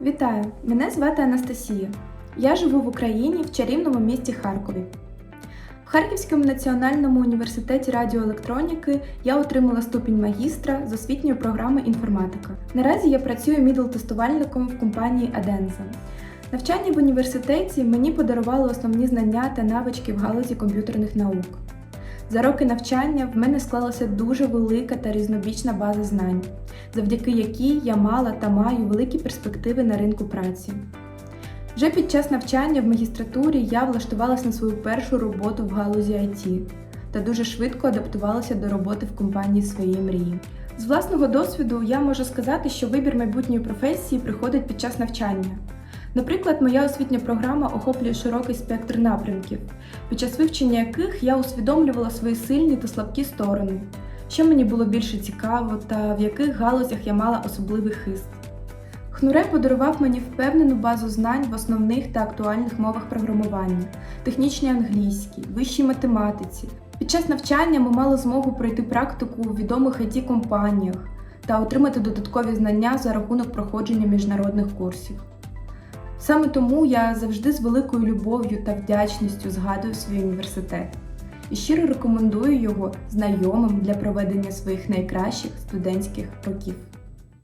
Вітаю! Мене звати Анастасія. Я живу в Україні в чарівному місті Харкові. В Харківському національному університеті радіоелектроніки я отримала ступінь магістра з освітньої програми інформатика. Наразі я працюю мідл-тестувальником в компанії Adenza. Навчання в університеті мені подарувало основні знання та навички в галузі комп'ютерних наук. За роки навчання в мене склалася дуже велика та різнобічна база знань, завдяки якій я мала та маю великі перспективи на ринку праці. Вже під час навчання в магістратурі я влаштувалася на свою першу роботу в галузі IT та дуже швидко адаптувалася до роботи в компанії своєї мрії. З власного досвіду я можу сказати, що вибір майбутньої професії приходить під час навчання. Наприклад, моя освітня програма охоплює широкий спектр напрямків, під час вивчення яких я усвідомлювала свої сильні та слабкі сторони, що мені було більше цікаво та в яких галузях я мала особливий хист. Хнуре подарував мені впевнену базу знань в основних та актуальних мовах програмування, технічній англійській, вищій математиці. Під час навчання ми мали змогу пройти практику у відомих it компаніях та отримати додаткові знання за рахунок проходження міжнародних курсів. Саме тому я завжди з великою любов'ю та вдячністю згадую свій університет і щиро рекомендую його знайомим для проведення своїх найкращих студентських років.